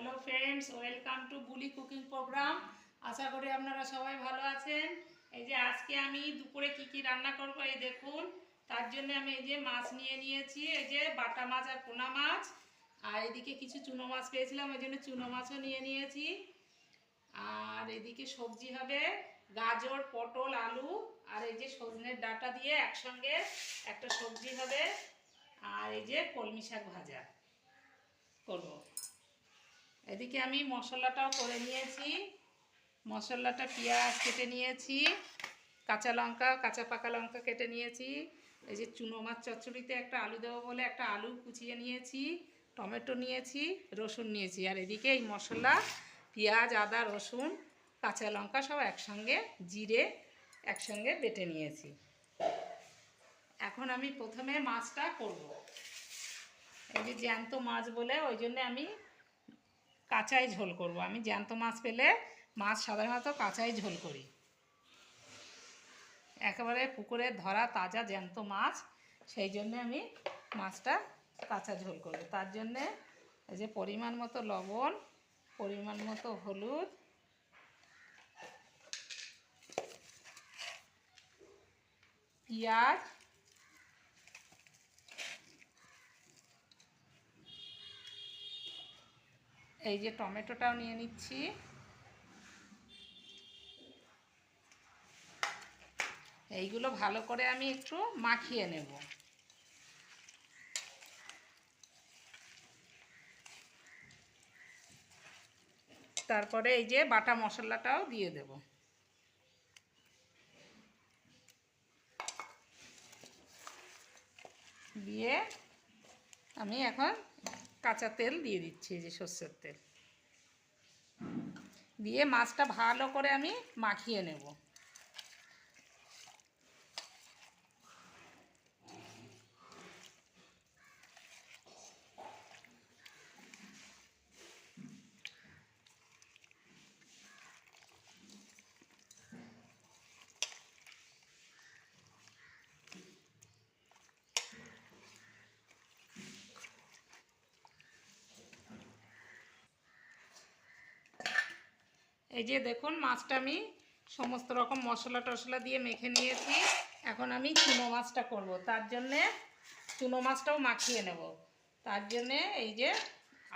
Hello friends welcome to Buli cooking programme আশা করি আপনারা সবাই ভালো আছেন। এই যে আজকে আমি দুপুরে কি কি রান্না করব, এই দেখুন। তার জন্য আমি এই যে মাছ নিয়ে নিয়েছি, এই যে বাটা মাছ আর পোনা মাছ। আর এদিকে কিছু চুনো মাছ পেয়েছিলাম, ওই জন্য চুনো মাছও নিয়ে নিয়েছি। আর এদিকে সবজি হবে গাজর, পটল, আলু, আর এই যে সজনের ডাটা দিয়ে একসঙ্গে একটা সবজি হবে। আর এই যে কলমি শাক ভাজা করব। এদিকে আমি মশলাটাও করে নিয়েছি। মশলাটা পেঁয়াজ কেটে নিয়েছি, কাঁচা লঙ্কা, কাঁচা পাকা লঙ্কা কেটে নিয়েছি। এই যে চুনো মাছ চচ্চড়িতে একটা আলু দেবো বলে একটা আলু কুচিয়ে নিয়েছি, টমেটো নিয়েছি, রসুন নিয়েছি। আর এদিকে এই মশলা, পেঁয়াজ, আদা, রসুন, কাঁচা লঙ্কা সব একসঙ্গে জিরে, একসঙ্গে বেটে নিয়েছি। এখন আমি প্রথমে মাছটা করব। এই যে জ্যান্ত মাছ বলে, ওই জন্যে আমি কাঁচাই ঝোল করব। আমি জ্যান্ত মাছ পেলে মাছ সাধারণত কাঁচাই ঝোল করি। একেবারে পুকুরে ধরা তাজা জ্যান্ত মাছ, সেই জন্য আমি মাছটা কাঁচা ঝোল করব। তার জন্যে এই যে পরিমাণ মতো লবণ, পরিমাণ মতো হলুদ, পেঁয়াজ এই যে টমেটোটাও নিয়ে নিচ্ছি। এইগুলো ভালো করে আমি একটু মাখিয়ে নেব। তারপরে এই যে বাটা মশলাটাও দিয়ে দেব। দিয়ে আমি এখন কাঁচা তেল দিয়ে দিচ্ছি যে সর্ষের তেল। দিয়ে মাছটা ভালো করে আমি মাখিয়ে নেব। এই যে দেখুন, মাছটা আমি সমস্ত রকম মশলা টশলা দিয়ে মেখে নিয়েছি। এখন আমি চুনো মাছটা করব। তার জন্যে চুনো মাছটাও মাখিয়ে নেব। তার জন্যে এই যে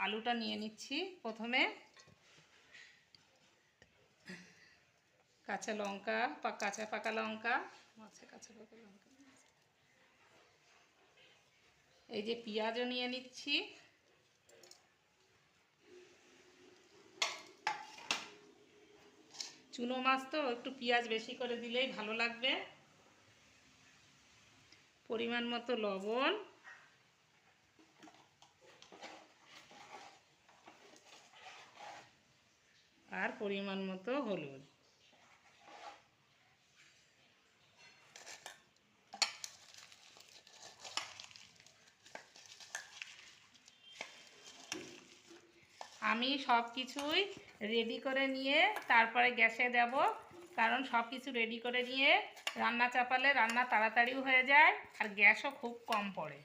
আলুটা নিয়ে নিচ্ছি প্রথমে। কাঁচা লঙ্কা বা কাঁচা পাকা লঙ্কা। মাছে কাঁচা পাকা লঙ্কা। এই যে পেঁয়াজও নিয়ে নিচ্ছি। চুনো মাছ তো একটু পেঁয়াজ বেশি করে দিলেই ভালো লাগবে। পরিমাণ মতো লবণ। আর পরিমাণ মতো হলুদ। আমি সব কিছুই রেডি করে নিয়ে তারপরে গ্যাসে দেব। কারণ সব কিছু রেডি করে নিয়ে রান্না চাপালে রান্না তাড়াতাড়িও হয়ে যায় আর গ্যাসও খুব কম পড়ে।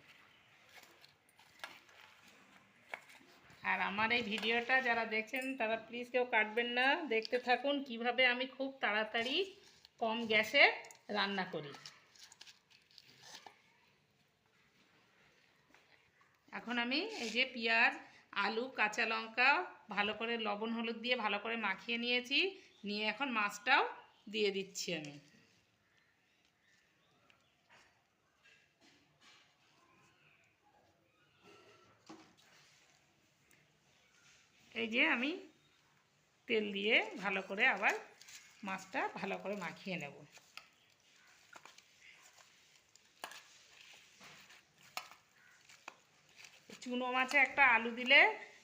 আর আমার এই ভিডিওটা যারা দেখছেন, তারা প্লিজ কেউ কাটবেন না। দেখতে থাকুন কীভাবে আমি খুব তাড়াতাড়ি কম গ্যাসে রান্না করি। এখন আমি এই যে পেঁয়াজ আলু, কাঁচা লঙ্কা, ভালো করে লবণ, হলুদ দিয়ে ভালো করে মাখিয়ে নিয়েছি। নিয়ে এখন মাছটাও দিয়ে দিচ্ছি আমি। এই যে আমি তেল দিয়ে ভালো করে আবার মাছটা ভালো করে মাখিয়ে নেব। চুনো মাছে একটা আলু দিলে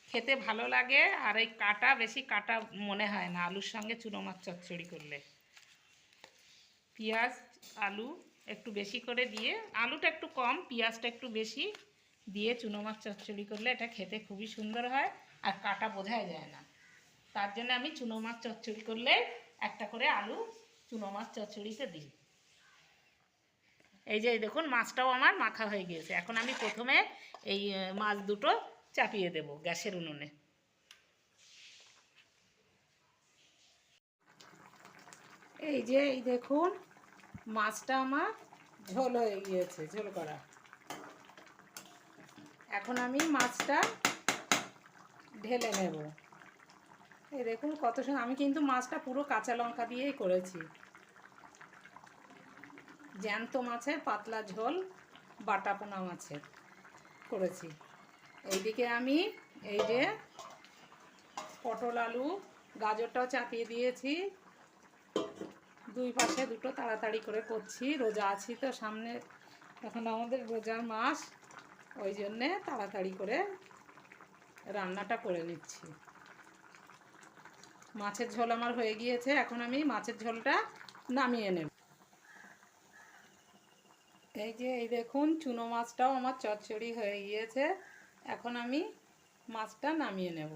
খেতে ভালো লাগে, আর এই কাটা বেশি কাটা মনে হয় না, আলুর সঙ্গে চুনো মাছ চচ্চড়ি করলে। পেঁয়াজ, আলু একটু বেশি করে দিয়ে, আলুটা একটু কম, পেঁয়াজটা একটু বেশি দিয়ে চুনো মাছ চচ্চড়ি করলে এটা খেতে খুবই সুন্দর হয়, আর কাটা বোঝাই যায় না। তার জন্য আমি চুনো মাছ চচ্চড়ি করলে একটা করে আলু চুনো মাছ চচ্চড়িতে দিই। এই যে দেখুন, মাছটাও আমার মাখা হয়ে গিয়েছে। এখন আমি প্রথমে এই মাছ দুটো চাপিয়ে দেব গ্যাসের উনুনে। এই যে, এই দেখুন, মাছটা আমার ঝোল হয়ে গিয়েছে, ঝোল করা। এখন আমি মাছটা ঢেলে নেব। এই দেখুন, কত সময় আমি কিন্তু মাছটা পুরো কাঁচা লঙ্কা দিয়েই করেছি। জ্যান্ত মাছের, পাতলা ঝোল, বাটা পোনা মাছের করেছি। এইদিকে আমি এই যে পটল, আলু, গাজরটাও চাপিয়ে দিয়েছি। দুই পাশে দুটো তাড়াতাড়ি করে করছি। রোজা আছি তো সামনে, এখন আমাদের রোজার মাস, ওই জন্যে তাড়াতাড়ি করে রান্নাটা করে নিচ্ছি। মাছের ঝোল আমার হয়ে গিয়েছে, এখন আমি মাছের ঝোলটা নামিয়ে নেব। এই যে, এই দেখুন, চুনো মাছটাও আমার চচ্চড়ি হয়ে গিয়েছে। এখন আমি মাছটা নামিয়ে নেব।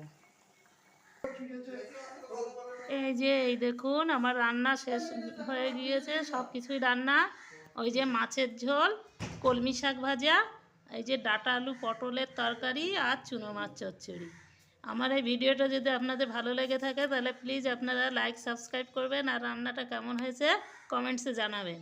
এই যে, এই দেখুন, আমার রান্না শেষ হয়ে গিয়েছে সব কিছুই রান্না। ওই যে মাছের ঝোল, কলমি শাক ভাজা, এই যে ডাটা আলু পটলের তরকারি আর চুনো মাছ চচ্চড়ি। আমার এই ভিডিওটা যদি আপনাদের ভালো লেগে থাকে, তাহলে প্লিজ আপনারা লাইক, সাবস্ক্রাইব করবেন। আর রান্নাটা কেমন হয়েছে, কমেন্টসে জানাবেন।